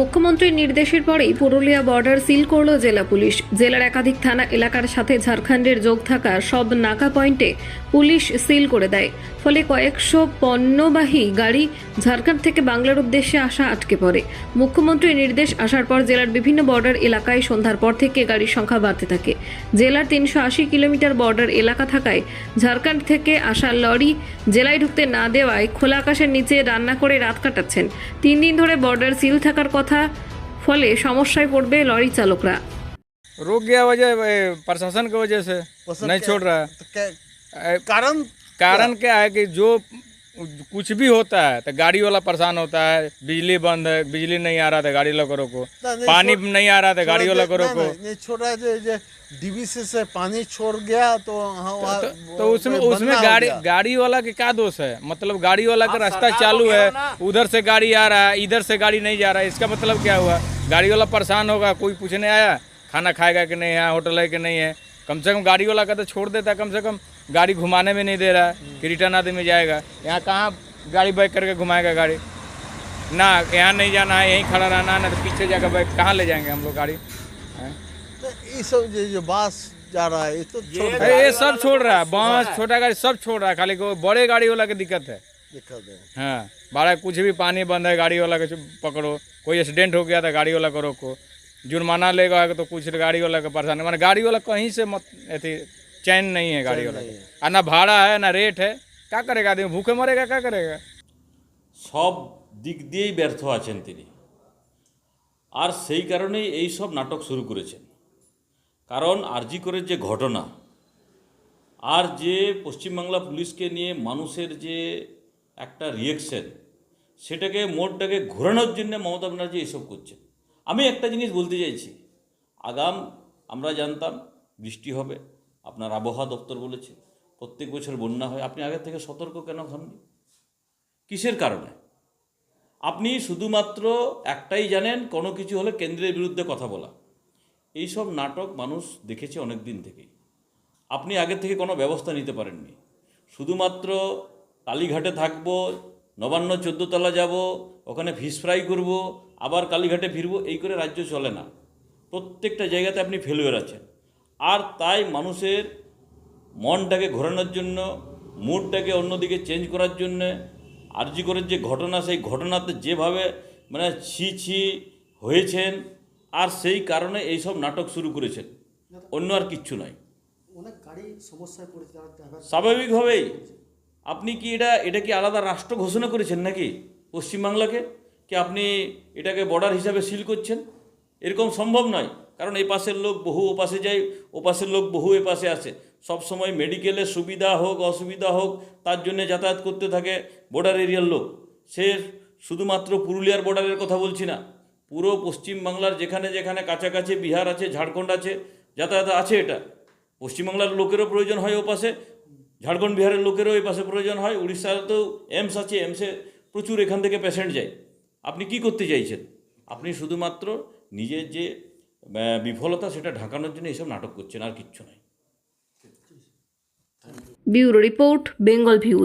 মুখ্যমন্ত্রীর নির্দেশের পরেই পুরুলিয়া বর্ডার সিল করল জেলা পুলিশ। জেলার একাধিক থানা এলাকার সাথে ঝাড়খণ্ডের যোগ থাকা সব নাকা পয়েন্টে পুলিশ সিল করে দেয়। ফলে কয়েকশো পণ্যবাহী গাড়ি ঝাড়খণ্ড থেকে বাংলার উদ্দেশ্যে আসা আটকে পড়ে। মুখ্যমন্ত্রীর নির্দেশ আসার পর জেলার বিভিন্ন বর্ডার এলাকায় সন্ধ্যার পর থেকে গাড়ির সংখ্যা বাড়তে থাকে। জেলার তিনশো আশি কিলোমিটার বর্ডার এলাকা থাকায় ঝাড়খণ্ড থেকে আসা লরি জেলায় ঢুকতে না দেওয়ায় খোলা আকাশের নিচে রান্না করে রাত কাটাচ্ছেন। তিন দিন ধরে বর্ডার সিল থাকার কথা ফলে সমস্যায় পড়বে লরি চালকরা रुक गया वजह ए, प्रशासन की वजह से पसंद नहीं क्या- छोड़ रहा है तो क्या- ए, कारण कारण क्या है कि जो कुछ भी होता है तो गाड़ी वाला परेशान होता है बिजली बंद है बिजली नहीं आ रहा था गाड़ी वाला को रोको पानी नहीं आ रहा था गाड़ी वाला को रोको। जो जो से पानी छोड़ गया तो हाँ वहाँ तो, तो वो- उसमें उसमें गाड़ी गाड़ी वाला के क्या दोष है? मतलब गाड़ी वाला का रास्ता चालू है उधर से गाड़ी आ रहा है इधर से गाड़ी नहीं जा रहा है इसका मतलब क्या हुआ? गाड़ी वाला परेशान होगा कोई पूछने आया? खाना खाएगा कि नहीं है होटल है कि नहीं है? कम से कम गाड़ी वाला का तो छोड़ देता कम से कम गाड़ी घुमाने में नहीं दे रहा है। कि रिटर्न आदमी जाएगा। यहाँ कहाँ गाड़ी बैक करके घुमाएगा गाड़ी? ना यहाँ नहीं जाना है यहीं खड़ा रहना है ना तो पीछे जाकर बैक कहाँ ले जाएँगे हम लोग गाड़ी? तो ये सब जो बास जा रहा है ये तो छोड़ ये सब छोड़ रहा है बाँस छोटा गाड़ी सब छोड़ रहा है खाली को बड़े गाड़ी वाला की दिक्कत है। दिक्कत है। हाँ बड़ा कुछ भी पानी बंद है गाड़ी वाला को पकड़ो कोई एक्सीडेंट हो गया था गाड़ी वाला को रोको। जुर्माना लेगा तो कुछ गाड़ी वाला का परेशानी माने गाड़ी वाला कहीं से मत अथी चैन नहीं है गाड़ी वाला के। और ना भाड़ा है ना रेट है क्या करेगा आदमी भूखे मरेगा क्या करेगा সব দিক দিয়েই ব্যর্থ আছেন তিনি আর সেই কারণেই এই সব নাটক শুরু করেছেন কারণ আরজি করের যে ঘটনা আর যে পশ্চিমবাংলা পুলিশকে নিয়ে মানুষের যে একটা রিয়েকশন সেটাকে মোড়টাকে ঘোরানোর জন্য মমতা ব্যানার্জি এসব করছেন আমি একটা জিনিস বলতে চাইছি আগাম আমরা জানতাম বৃষ্টি হবে আপনার আবহাওয়া দপ্তর বলেছে, প্রত্যেক বছর বন্যা হয়। আপনি আগে থেকে সতর্ক কেন হননি? কিসের কারণে? আপনি শুধুমাত্র একটাই জানেন, কোনো কিছু হলে কেন্দ্রের বিরুদ্ধে কথা বলা। এইসব নাটক মানুষ দেখেছে অনেক দিন থেকেই। আপনি আগে থেকে কোনো ব্যবস্থা নিতে পারেননি। শুধুমাত্র কালীঘাটে থাকব, নবান্ন চোদ্দোতলা যাব, ওখানে ফিশ ফ্রাই করব, আবার কালীঘাটে ফিরবো, এই করে রাজ্য চলে না। প্রত্যেকটা জায়গাতে আপনি ফেলুয়ার আছেন আর তাই মানুষের মনটাকে ঘোরানোর জন্য মুডটাকে অন্যদিকে চেঞ্জ করার জন্য আরজি করের যে ঘটনা সেই ঘটনাতে যেভাবে মানে ছি ছি হয়েছেন আর সেই কারণে এইসব নাটক শুরু করেছেন। অন্য আর কিচ্ছু নয় স্বাভাবিকভাবেই। আপনি কি এটা এটা কি আলাদা রাষ্ট্র ঘোষণা করেছেন নাকি পশ্চিমবাংলাকে? কি আপনি এটাকে বর্ডার হিসাবে সিল করছেন? এরকম সম্ভব নয়। কারণ এই পাশের লোক বহু ও পাশে যায় ও পাশের লোক বহু এ পাশে আসে সবসময় মেডিকেলের সুবিধা হোক, অসুবিধা হোক, তার জন্য যাতায়াত করতে থাকে বর্ডার এরিয়ার লোক। সে শুধুমাত্র পুরুলিয়ার বর্ডারের কথা বলছি না, পুরো পশ্চিমবাংলার যেখানে যেখানে কাছাকাছি বিহার আছে, ঝাড়খণ্ড আছে, যাতায়াত আছে এটা। পশ্চিমবাংলার লোকেরও প্রয়োজন হয় ও পাশে ঝাড়খণ্ড বিহারের লোকেরও এই পাশে প্রয়োজন হয়। উড়িষ্যাতেও এমস আছে, এমসে প্রচুর এখান থেকে পেশেন্ট যায়। আপনি কি করতে চাইছেন? আপনি শুধুমাত্র নিজের যে বিফলতা সেটা ঢাকানোর জন্য এসব নাটক করছেন আর কিচ্ছু নয় ব্যুরো রিপোর্ট বেঙ্গল ভিউ।